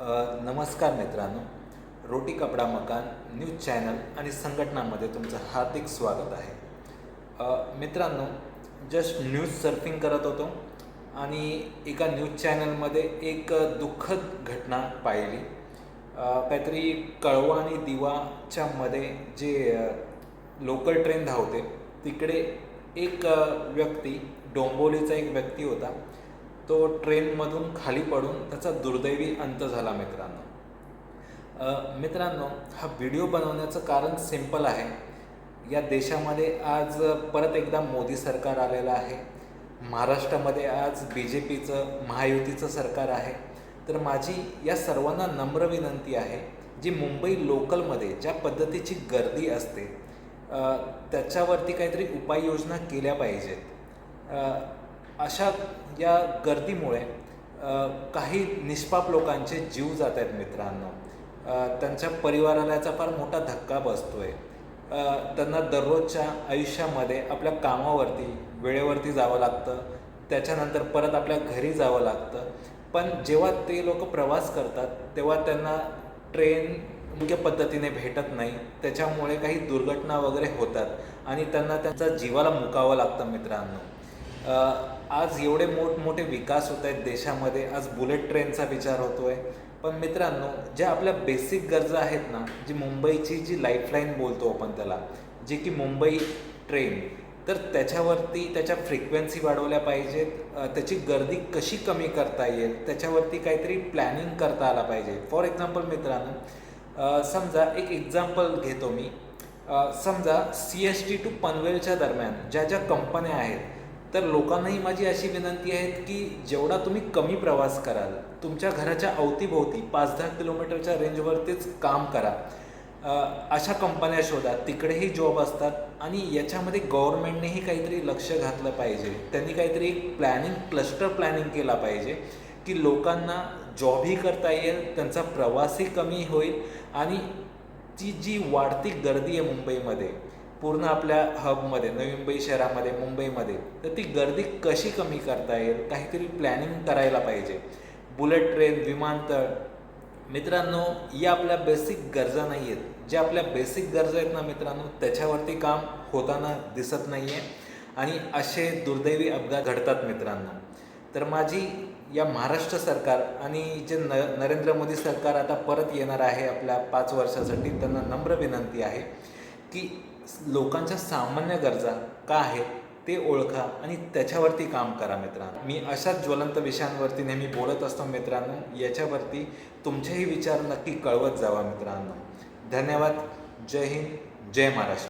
नमस्कार मित्रांनो. रोटी कपडा मकान न्यूज चॅनल आणि संघटनामध्ये तुमचं हार्दिक स्वागत आहे. मित्रांनो जस्ट न्यूज सर्फिंग करत होतो आणि एका न्यूज चॅनलमध्ये एक दुःखद घटना पाहिली. काहीतरी कळवा आणि दिवाच्या मध्ये जे लोकल ट्रेन धावते तिकडे एक व्यक्ती डोंबोलीचा एक व्यक्ती होता. तो ट्रेनमधून खाली पडून त्याचा दुर्दैवी अंत झाला मित्रांनो. मित्रांनो हा व्हिडिओ बनवण्याचं कारण सिंपल आहे. या देशामध्ये आज परत एकदा मोदी सरकार आलेलं आहे. महाराष्ट्रामध्ये आज बी जे पीचं महायुतीचं सरकार आहे. तर माझी या सर्वांना नम्र विनंती आहे जी मुंबई लोकलमध्ये ज्या पद्धतीची गर्दी असते त्याच्यावरती काहीतरी उपाययोजना केल्या पाहिजेत. अशा या गर्दीमुळे काही निष्पाप लोकांचे जीव जात आहेत मित्रांनो. त्यांच्या परिवाराला याचा फार मोठा धक्का बसतो आहे त्यांना दररोजच्या आयुष्यामध्ये आपल्या कामावरती वेळेवरती जावं लागतं. त्याच्यानंतर परत आपल्या घरी जावं लागतं. पण जेव्हा ते लोक प्रवास करतात तेव्हा त्यांना ट्रेन योग्य पद्धतीने भेटत नाही. त्याच्यामुळे काही दुर्घटना वगैरे होतात आणि त्यांना त्यांचा जीवाला मुकावं लागतं मित्रांनो. आज एवढे मोठमोठे विकास होत आहेत देशामध्ये आज बुलेट ट्रेनचा विचार होतो आहे पण मित्रांनो ज्या आपल्या बेसिक गरजा आहेत ना जी मुंबईची जी लाईफलाईन बोलतो आपण त्याला जी की मुंबई ट्रेन तर त्याच्यावरती त्याच्या फ्रिक्वेन्सी वाढवल्या पाहिजेत. त्याची गर्दी कशी कमी करता येईल त्याच्यावरती काहीतरी प्लॅनिंग करता आला पाहिजे. फॉर एक्झाम्पल मित्रांनो समजा एक एक्झाम्पल घेतो मी. समजा सी एस टी टू पनवेलच्या दरम्यान ज्या ज्या कंपन्या आहेत तर लोकांनाही माझी अशी विनंती आहे की जेवढा तुम्ही कमी प्रवास कराल तुमच्या घराच्या अवतीभोवती पाच दहा किलोमीटरच्या रेंजवरतीच काम करा. अशा कंपन्या शोधा तिकडेही जॉब असतात आणि याच्यामध्ये गव्हर्नमेंटनेही काहीतरी लक्ष घातलं पाहिजे. त्यांनी काहीतरी एक प्लॅनिंग क्लस्टर प्लॅनिंग केला पाहिजे की लोकांना जॉबही करता येईल त्यांचा प्रवासही कमी होईल आणि ती जी वाढती गर्दी आहे मुंबईमध्ये पूर्ण आपल्या हबमध्ये नवी मुंबई शहरामध्ये मुंबईमध्ये तर ती गर्दी कशी कमी करता येईल? काहीतरी प्लॅनिंग करायला पाहिजे. बुलेट ट्रेन विमानतळ. मित्रांनो या आपल्या बेसिक गरजा नाही आहेत ज्या आपल्या बेसिक गरजा आहेत ना मित्रांनो त्याच्यावरती काम होताना दिसत नाही आहे आणि असे दुर्दैवी अपघात घडतात मित्रांनो. तर माझी या महाराष्ट्र सरकार आणि जे न नरेंद्र मोदी सरकार आता परत येणार आहे आपल्या पाच वर्षासाठी त्यांना नम्र विनंती आहे की लोकांच्या सामान्य गरजा का आहेत ते ओळखा आणि त्याच्यावरती काम करा मित्रांनो. मी अशाच ज्वलंत विषयांवरती नेहमी बोलत असतो मित्रांनो. याच्यावरती तुमचेही विचार नक्की कळवत जावा मित्रांनो. धन्यवाद. जय हिंद. जय महाराष्ट्र.